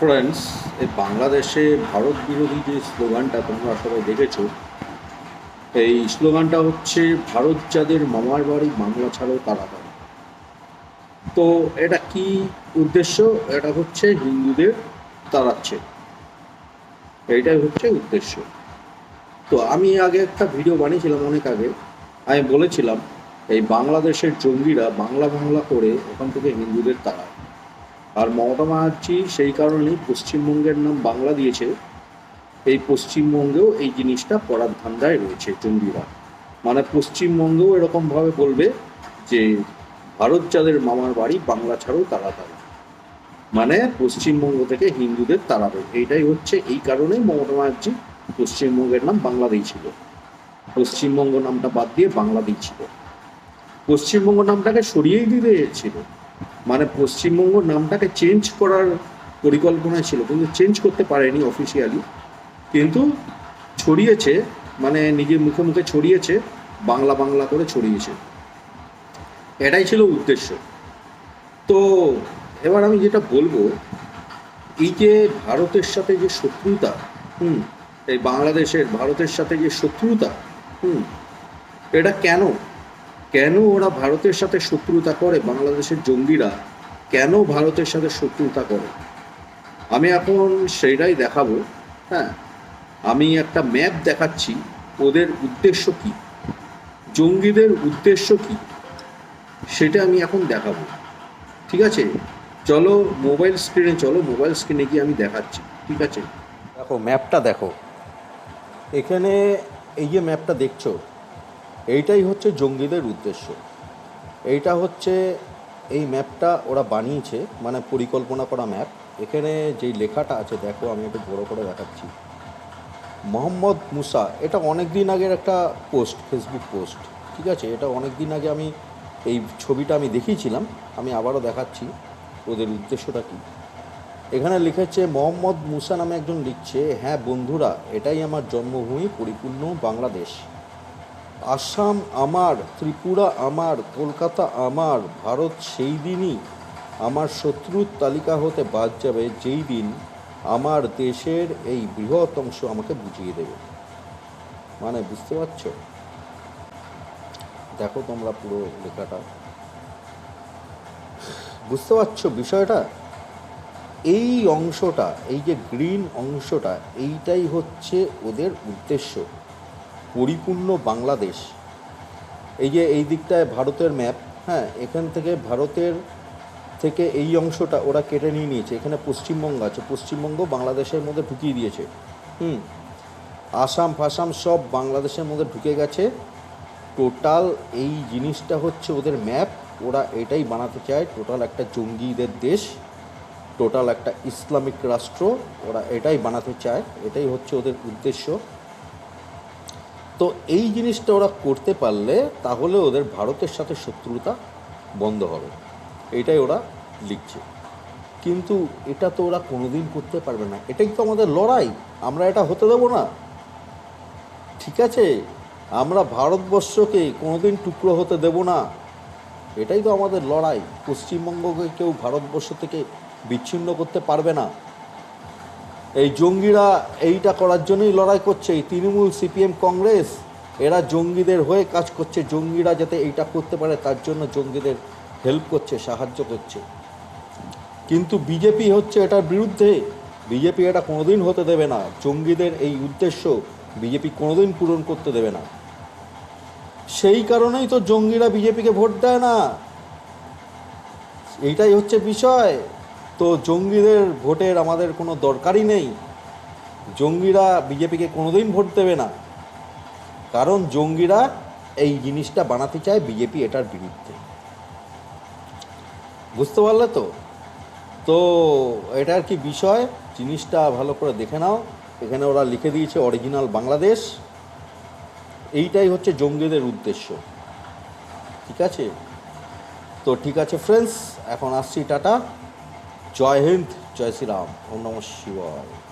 Friends এই বাংলাদেশে ভারত বিরোধী যে স্লোগানটা তোমরা সবাই দেখেছ, এই স্লোগানটা হচ্ছে, ভারত যাদের মামার বাড়ি, বাংলা ছাড়াও তারা বাড়ি। তো এটা কি উদ্দেশ্য? এটা হচ্ছে হিন্দুদের তাড়াচ্ছে। এইটাই হচ্ছে উদ্দেশ্য। তো আমি আগে একটা ভিডিও বানিয়েছিলাম অনেক আগে। আমি বলেছিলাম, এই বাংলাদেশের জঙ্গিরা বাংলা বাংলা করে ওখান থেকে হিন্দুদের তাড়ায়। আর মমতা ব্যানার্জি সেই কারণেই পশ্চিমবঙ্গের নাম বাংলা দিয়েছে। এই পশ্চিমবঙ্গেও এই জিনিসটা করার ধান্দায় রয়েছে জঙ্গিরা মানে পশ্চিমবঙ্গেও এরকমভাবে বলবে যে ভারত যাদের মামার বাড়ি, বাংলা ছাড়াও তারা তারা। মানে পশ্চিমবঙ্গ থেকে হিন্দুদের তাড়াবে এইটাই হচ্ছে এই কারণেই মমতা ব্যানার্জি পশ্চিমবঙ্গের নাম বাংলা দিয়েছিল। পশ্চিমবঙ্গ নামটা বাদ দিয়ে বাংলা দিয়েছিল। পশ্চিমবঙ্গ নামটাকে সরিয়েই দিতে ছিল মানে পশ্চিমবঙ্গ নামটাকে চেঞ্জ করার পরিকল্পনা ছিল, কিন্তু চেঞ্জ করতে পারেনি অফিসিয়ালি কিন্তু ছড়িয়েছে মানে নিজের মুখে মুখে ছড়িয়েছে, বাংলা বাংলা করে ছড়িয়েছে। এটাই ছিল উদ্দেশ্য। তো এবার আমি যেটা বলব, এই যে ভারতের সাথে যে শত্রুতা, হুম, এই বাংলাদেশের, ভারতের সাথে যে শত্রুতা, হুম, এটা কেন কেন ওরা ভারতের সাথে শত্রুতা করে, বাংলাদেশের জঙ্গিরা কেন ভারতের সাথে শত্রুতা করে? আমি এখন সেইটাই দেখাবো হ্যাঁ? আমি একটা ম্যাপ দেখাচ্ছি, ওদের উদ্দেশ্য কি? জঙ্গিদের উদ্দেশ্য কি? সেটা আমি এখন দেখাবো। ঠিক আছে? চলো মোবাইল স্ক্রিনে চলো মোবাইল স্ক্রিনে গিয়ে আমি দেখাচ্ছি, ঠিক আছে? দেখো ম্যাপটা দেখো। এখানে এই যে ম্যাপটা দেখছ এইটাই হচ্ছে জঙ্গিদের উদ্দেশ্য। এইটা হচ্ছে এই ম্যাপটা ওরা বানিয়েছে মানে পরিকল্পনা করা ম্যাপ। এখানে যেই লেখাটা আছে, দেখো আমি একটু বড় করে দেখাচ্ছি। মোহাম্মদ মুসা, এটা অনেক দিন আগের একটা পোস্ট, ফেসবুক পোস্ট, ঠিক আছে? এটা অনেক দিন আগে আমি এই ছবিটা আমি দেখিয়েছিলাম, আমি আবারও দেখাচ্ছি, ওদের উদ্দেশ্যটা কী? এখানে লিখেছে, মোহাম্মদ মুসা নামে একজন লিখছে হ্যাঁ বন্ধুরা, এটাই আমার জন্মভূমি, পরিপূর্ণ বাংলাদেশ। আসাম আমার, ত্রিপুরা আমার, কলকাতা আমার, ভারত সেই দিনই আমার শত্রুর তালিকা হতে বাদ যাবে যেই দিন আমার দেশের এই বৃহৎ অংশ আমাকে বুঝিয়ে দেবে। মানে বুঝতে পারছ? দেখো তোমরা পুরো লেখাটা। বুঝতে পারছ বিষয়টা? এই অংশটা, এই যে গ্রিন অংশটা, এইটাই হচ্ছে ওদের উদ্দেশ্য। পরিপূর্ণ বাংলাদেশ। এই যে এই দিকটায় ভারতের ম্যাপ হ্যাঁ এখান থেকে ভারতের থেকে এই অংশটা ওরা কেটে নিয়ে নিয়েছে। এখানে পশ্চিমবঙ্গ আছে। পশ্চিমবঙ্গ বাংলাদেশের মধ্যে ঢুকিয়ে দিয়েছে। হুম, আসাম, ফাসাম সব বাংলাদেশের মধ্যে ঢুকে গেছে। টোটাল এই জিনিসটা হচ্ছে ওদের ম্যাপ। ওরা এটাই বানাতে চায়। টোটাল একটা জঙ্গিদের দেশ। টোটাল একটা ইসলামিক রাষ্ট্র। ওরা এটাই বানাতে চায়। এটাই হচ্ছে ওদের উদ্দেশ্য। তো এই জিনিসটা ওরা করতে পারলে তাহলে ওদের ভারতের সাথে শত্রুতা বন্ধ হবে। এটাই ওরা লিখছে। কিন্তু এটা তো ওরা কোনোদিন করতে পারবে না। এটাই তো আমাদের লড়াই। আমরা এটা হতে দেবো না। ঠিক আছে? আমরা ভারতবর্ষকে কোনোদিন টুকরো হতে দেব না। এটাই তো আমাদের লড়াই। পশ্চিমবঙ্গকে কেউ ভারতবর্ষ থেকে বিচ্ছিন্ন করতে পারবে না। এই জঙ্গিরা এইটা করার জন্যই লড়াই করছে। এই তৃণমূল সিপিএম কংগ্রেস, এরা জঙ্গিদের হয়ে কাজ করছে। জঙ্গিরা যাতে এইটা করতে পারে, তার জন্য জঙ্গিদের হেল্প করছে, সাহায্য করছে। কিন্তু বিজেপি হচ্ছে এটার বিরুদ্ধে। বিজেপি এটা কোনোদিন হতে দেবে না। জঙ্গিদের এই উদ্দেশ্য বিজেপি কোনোদিন পূরণ করতে দেবে না। সেই কারণেই তো জঙ্গিরা বিজেপিকে ভোট দেয় না। এইটাই হচ্ছে বিষয়। তো জঙ্গিদের ভোটের আমাদের কোনো দরকারই নেই। জঙ্গিরা বিজেপিকে কোনোদিন ভোট দেবে না। কারণ জঙ্গিরা এই জিনিসটা বানাতে চায় বিজেপি এটার বিরুদ্ধে। বুঝতে পারলে তো? তো এটার কি বিষয়? জিনিসটা ভালো করে দেখে নাও। এখানে ওরা লিখে দিয়েছে অরিজিনাল বাংলাদেশ। এইটাই হচ্ছে জঙ্গিদের উদ্দেশ্য। ঠিক আছে? তো ঠিক আছে ফ্রেন্ডস এখন আসছি টাটা। জয় হিন্দ জয় শ্রীরাম ওম নমঃ শিবায়।